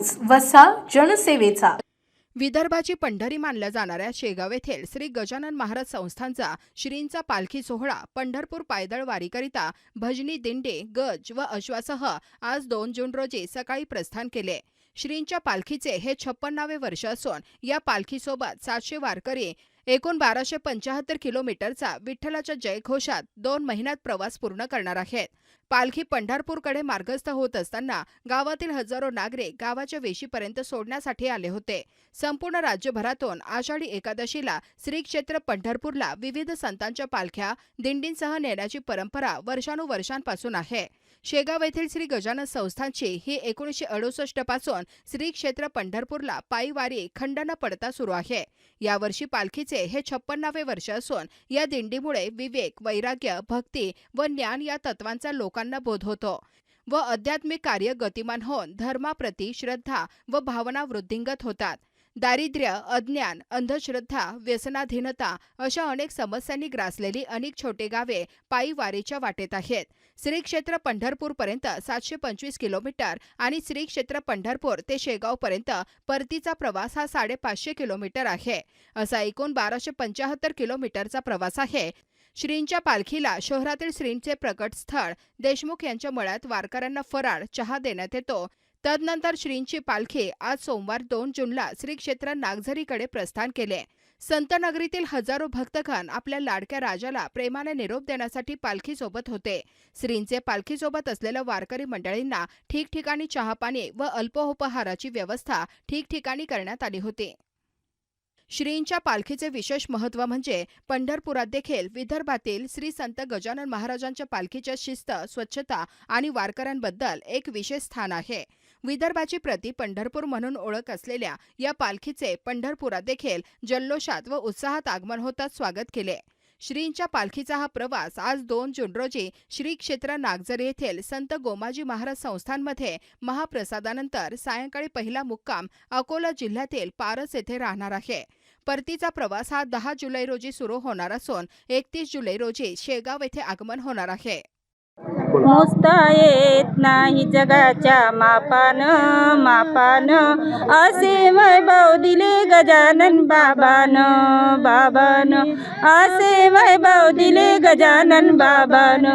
News वसा जनसेवेचा. विदर्भाची पंढरी मानल्या जाणाऱ्या शेगाव येथील श्री गजानन महाराज संस्थांचा श्रींचा पालखी सोहळा पंढरपूर पायदळ वारीकरिता भजनी दिंडे गज व अश्वासह आज दोन जून रोजी सकाळी प्रस्थान केले. श्रींच्या पालखीचे हे छप्पन्नावे वर्ष असून या पालखीसोबत सातशे वारकरी एकूण बाराशे पंचाहत्तर किलोमीटरचा विठ्ठलाच्या जयघोषात दोन महिन्यात प्रवास पूर्ण करणार आहेत. पालखी पंढरपूरकडे मार्गस्थ होत असताना गावातील हजारो नागरिक गावाच्या वेशीपर्यंत सोडण्यासाठी आले होते. संपूर्ण राज्यभरातून आषाढी एकादशीला श्री क्षेत्र पंढरपूरला विविध संतांच्या पालख्या दिंडींसह नेण्याची परंपरा वर्षानुवर्षांपासून आहे. शेगाव येथील श्री गजानन संस्थांची ही एकोणीसशे अडुसष्टपासून श्री क्षेत्र पंढरपूरला पायीवारी खंड न पडता सुरू आहे. यावर्षी पालखीचे हे छप्पन्नावे वर्ष असून या दिंडीमुळे विवेक वैराग्य भक्ती व ज्ञान या तत्वांचा लोकांना बोध होतो व आध्यात्मिक कार्य गतिमान होऊन धर्माप्रती श्रद्धा व भावना वृद्धिंगत होतात. दारिद्र्य अज्ञान अंधश्रद्धा व्यसनाधीनता अशा अनेक समस्यांनी ग्रासलेली अनेक छोटे गावे पायी वारीच्या वाटेत आहेत. श्री क्षेत्र पंढरपूरपर्यंत सातशे पंचवीस किलोमीटर आणि श्री क्षेत्र पंढरपूर ते शेगावपर्यंत परतीचा प्रवास हा साडेपाचशे किलोमीटर आहे. असा एकूण बाराशे पंचाहत्तर किलोमीटरचा प्रवास आहे. श्रींच्या पालखीला शहरातील श्रींचे प्रकट स्थळ देशमुख यांच्या मळ्यात वारकऱ्यांना फराळ चहा देण्यात येतो. तदनंतर श्रींची पालखी आज सोमवार दोन जूनला श्री क्षेत्र नागझरीकडे प्रस्थान केले. संतनगरीतील हजारो भक्तगण आपल्या लाडक्या राजाला प्रेमाने निरोप देण्यासाठी पालखीसोबत होते. श्रींचे पालखीसोबत असलेल्या वारकरी मंडळींना ठिकठिकाणी चहापाणी व अल्पोपहाराची व्यवस्था ठिकठिकाणी करण्यात आली होती. श्रींच्या पालखीचे विशेष महत्त्व म्हणजे पंढरपुरात देखील विदर्भातील श्री संत गजानन महाराजांच्या पालखीच्या शिस्त स्वच्छता आणि वारकऱ्यांबद्दल एक विशेष स्थान आहे. विदर्भाची प्रति पंढरपूर म्हणून ओळख असलेल्या या पालखीचे पंढरपुरात देखील जल्लोषात व उत्साहात आगमन होताच स्वागत केले. श्रींच्या पालखीचा हा प्रवास आज दोन जून रोजी श्री क्षेत्र नागझर येथील संत गोमाजी महाराज संस्थांमध्ये महाप्रसादानंतर सायंकाळी पहिला मुक्काम अकोला जिल्ह्यातील पारस येथे राहणार आहे. परतीचा प्रवास हा दहा जुलै रोजी सुरू होणार असून एकतीस जुलै रोजी शेगाव येथे आगमन होणार आहे. मोजता येत नाही जगाच्या मापान मापान. असे वैभव दिले गजानन बाबान बाबान. असे वैभव दिले गजानन बाबान.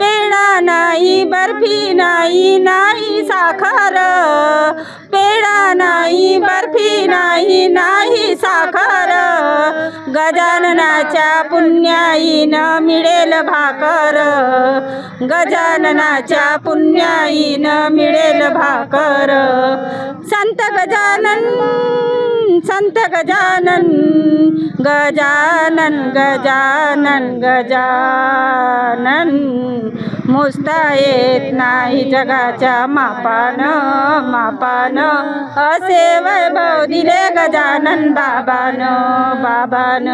पेडा नाही बर्फी नाही नाही साखर. पेढा नाही बर्फी नाही नाही साखर. गजाननाच्या पुण्याईन मिळेल भाकर. गजाननाच्या पुण्याईन मिळेल भाकर. संत गजानन संत गजानन गजानन गजानन गजानन. मोजता येत नाही जगाच्या मापान मापान। असे वैभव दिले गजानन बाबान बाबान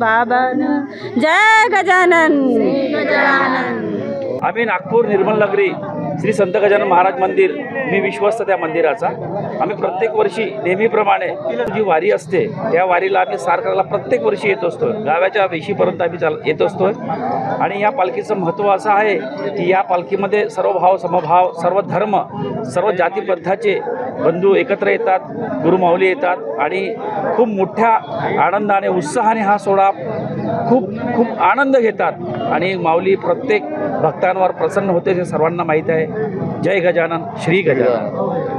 बाबान। जय गजानन गजानन। आम्ही नागपूर निर्मल नगरी श्री संत गजानन महाराज मंदिर मी विश्वस्त त्या मंदिराचा. आम्ही प्रत्येक वर्षी नेहमीप्रमाणे जी वारी असते त्या वारीला आम्ही सार प्रत्येक वर्षी येत असतो गावाच्या वेशीपर्यंत आम्ही चाल येत असतो आणि या पालखीचं महत्त्व असं आहे की या पालखीमध्ये सर्व भाव समभाव सर्व धर्म सर्व जातीपंथाचे बंधू एकत्र येतात गुरुमाऊली येतात आणि खूप मोठ्या आनंदाने उत्साहाने हा सोहळा खूप खूप आनंद घेतात. आणि माऊली प्रत्येक भक्तांवर प्रसन्न होते हे सर्वांना माहीत आहे. जय गजानन श्री गजानन.